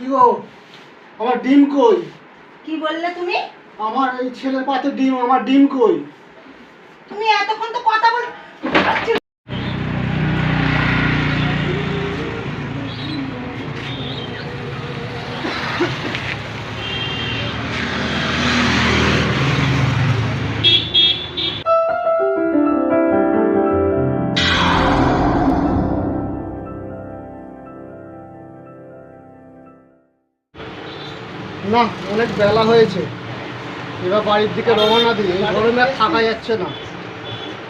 কি গো? আমার ডিম কই? কি বললে তুমি? আমার এই ছেলের পাতে ডিম আমার ডিম কই? তুমি এতক্ষণ তো কথা বল অনেক বেলা হয়েছে। এবার বাড়ির দিকে রওনা দিই। এই গরমে থাকা যাচ্ছে না।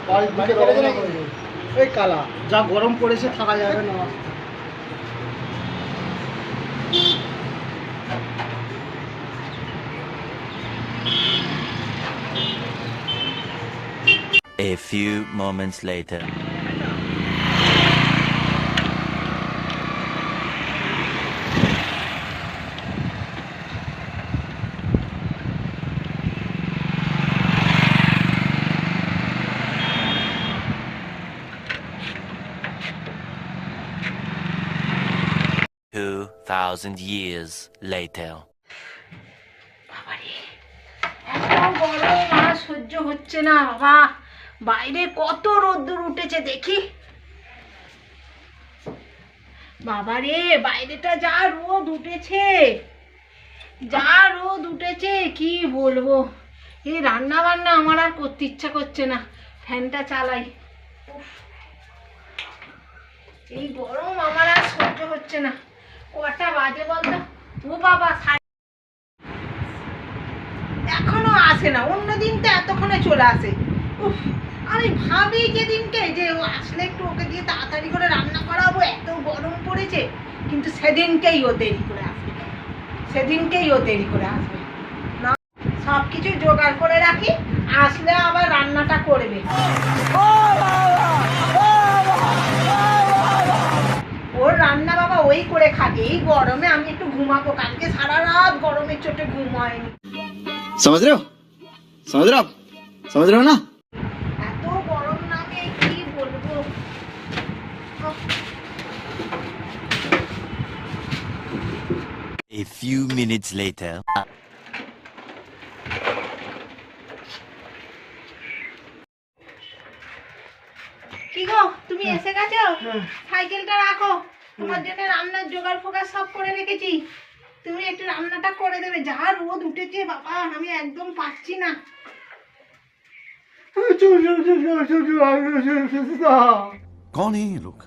বাড়ির দিকে এই কালা, যা গরম পড়েছে থাকা যাবে না। A few moments later. Two thousand years later. সহ্য হচ্ছে না, বাবা। বাইরে কত রোদ্দুর উঠেছে দেখি। বাবারে, বাইরেটা যা রোদ উঠেছে, যা রোদ উঠেছে, কি বলব? এই রান্না বান্না আমার আর করতে ইচ্ছা করছে না। ফ্যানটা চালাই। এই গরম আমার আর সহ্য হচ্ছে না। এখনও আসে না তো এতক্ষণে চলে আসে। আমি ভাবি যেদিনকে যে ও আসলে একটু ওকে দিয়ে তাড়াতাড়ি করে রান্না করাবো, এত গরম পড়েছে, কিন্তু সেদিনকেই ও দেরি করে আসবে। সেদিনকেই ও দেরি করে আসবে। না সব কিছু জোগাড় করে রাখি, আসলে আবার রান্নাটা করবে। ওর রান্না ওই করে খাবে। এই গরমে আমি একটু ঘুমাবো। কালকে সারা রাত গরমের চোটে ঘুম হয়নি। সমাজ রেও সমাজ রেও সমাজ রেও না? এত গরম লাগে কি বলব? A few minutes later. কি গো তুমি হ্যাঁ। এসে গেছো? হ্যাঁ। সাইকেলটা রাখো। তোমার জন্য রান্নার জোগাড় ফোগাড় সব করে রেখেছি তুমি একটু রান্নাটা করে দেবে যা রোদ উঠেছে বাবা আমি একদম পাচ্ছি না कौन है ये लोग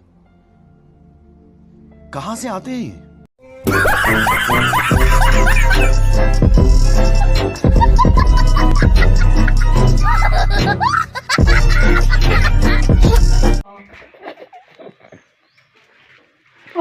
कहां से आते हैं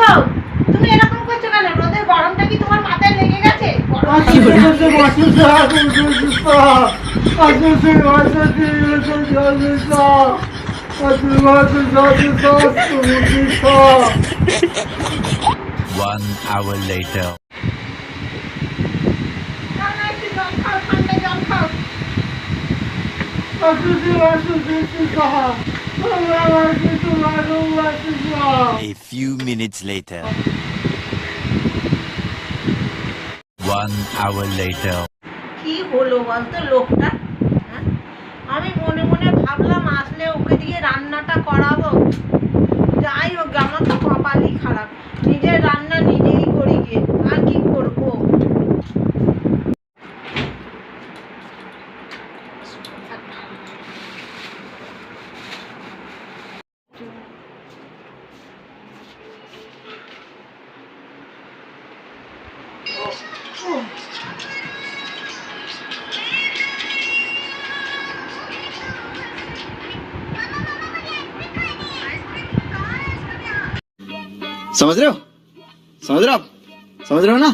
গো তুমি এরকম করছ কেন? রোদের গরমটা কি তোমার মাথায় লেগে গেছে? One hour later. ঠান্ডা জল খাও A few minutes later. One hour later. কি হলো বলতো লোকটা হ্যাঁ? আমি মনে মনে ভাবলাম আসলে ওকে দিয়ে রান্নাটা করাবো যাই হোক আমার তো কপালই খারাপ নিজের রান্না নিজেই করি গিয়ে আর কি করব समझ रहे हो? समझ रहे हो आप? समझ रहे हो ना?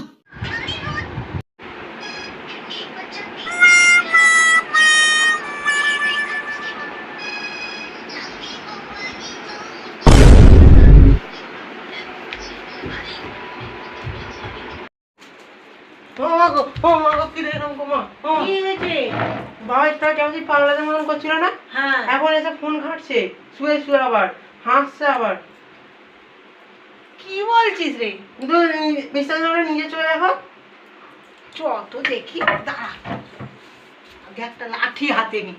পাগলাদের মতন করছিল না? হ্যাঁ। এখন এসে ফোন ঘাটছে শুয়ে শুয়ে আবার হাসছে আবার। বলছিস রে? কিন্তু বিশ্বাস করে নিজে চলে এখন যত দেখি, দাঁড়া। আগে একটা লাঠি হাতে নি।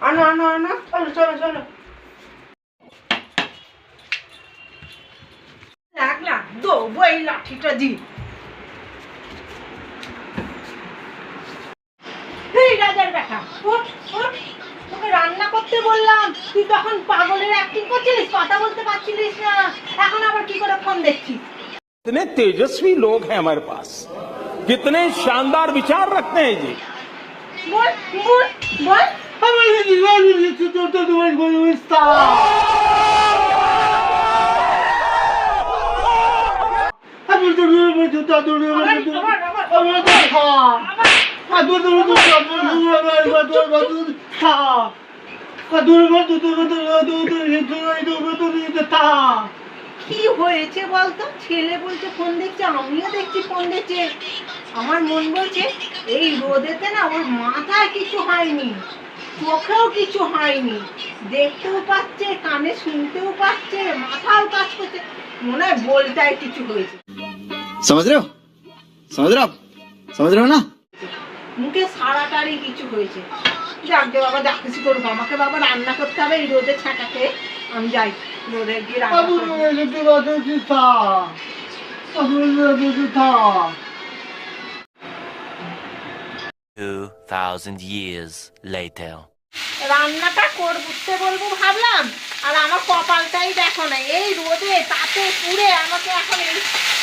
আনো আনো আনো। চলো চলো চলো। লাগলাম, দৌবো এই লাঠিটা দি তখন পাগলের অ্যাক্টিং করছিলিস কথা বলতে পারছিলিস না এখন আবার কি করে ফোন দেখছিস कितने तेजस्वी लोग हैं हमारे पास कितने शानदार विचार रखते हैं जी বল বল বল আমার জীবন তো তোমার কোনো আমি তো কি হয়েছে বলতো? ছেলে বলছে ফোন দেখছে আমিও দেখছি ফোন দেখছে। আমার মন বলছে এই রোদেতে না আমার মাথায় কিছু হয়নি চোখেও কিছু হয়নি দেখতেও পাচ্ছে কানে শুনতেও পাচ্ছে মাথাও কাজ করছে মনে হয় বলটায় কিছু হয়েছে। সমাজ রেও সমাজ না? মুখে সারাটারই কিছু হয়েছে। যাক গে বাবা যা কিছু করব আমাকে বাবা রান্না করতে হবে এই রোদে ছাটাকে আমি যাই রোদে গিয়ে রান্না আবু করব। জুতা দূর তা আবু দূর তা 2,000 years later. রান্নাটা করতে বলব ভাবলাম আর আমার কপালটাই দেখো না এই রোদে তাতে পুড়ে আমাকে এখন এই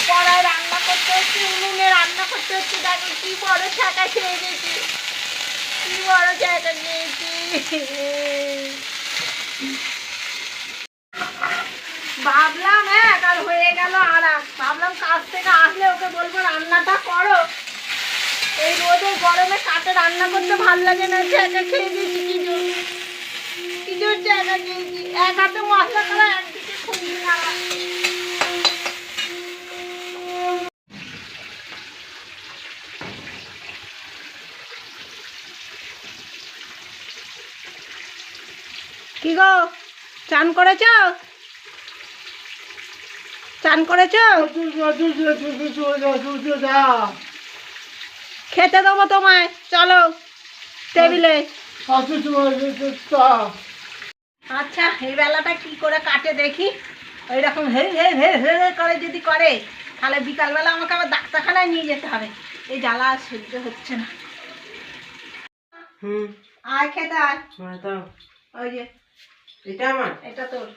কড়ায় রান্না করতে হচ্ছে উনুনে রান্না করতে হচ্ছে দেখো কি বড় ছাকা খেয়ে গেছি কি বড় ছাকা খেয়েছি ভাবলাম হ্যাঁ আর হয়ে গেল আর। ভাবলাম কাজ থেকে আসলে ওকে বলব, রান্নাটা করো। এই রোদে গরমে কাটে রান্না করতে ভালো লাগে না জায়গা খেয়ে দিয়েছি কি জোর কি জোর জায়গা এক হাতে মশলা করা একদিকে খুবই খারাপ কি গো? চান করেছ? চান করেছ? খেতে দেবো তোমায়। চলো টেবিলে। আচ্ছা এই বেলাটা কি করে কাটে দেখি। ওই রকম হে হে হে হে হে করে যদি করে তাহলে বিকালবেলা আমাকে আবার ডাক্তারখানায় নিয়ে যেতে হবে। এই জ্বালা সহ্য হচ্ছে না। হুম। আয় খেতে আয়। ওই যে এটা আমার? এটা তোর।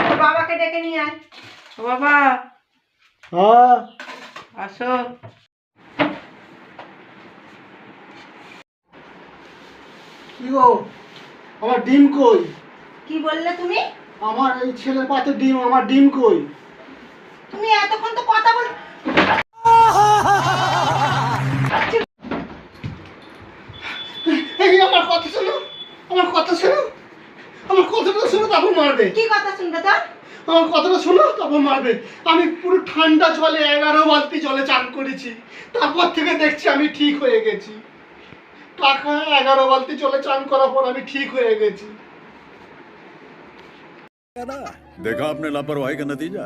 তোর বাবাকে ডেকে নিয়ে আয়। ও বাবা। হ্যাঁ। আসো। কি গো? আমার ডিম কই? কি বললে তুমি? আমার এই ছেলের পাতে ডিম আমার ডিম কই? তুমি এতক্ষণ তো কথা বল এই আমার কথা শোনো। আমার কথা শোনো। আমার কথাটা শোনো তখন মারবে। কি কথা শুনবে তোর? আমার কথাটা শোনো তখন মারবে। আমি পুরো ঠান্ডা জলে এগারো বালতি জলে চান করেছি। তারপর থেকে দেখছি আমি ঠিক হয়ে গেছি। টাকা এগারো বালতি জলে চান করার পর আমি ঠিক হয়ে গেছি। দেখা আপনি লাপরওয়াহি কা নতিজা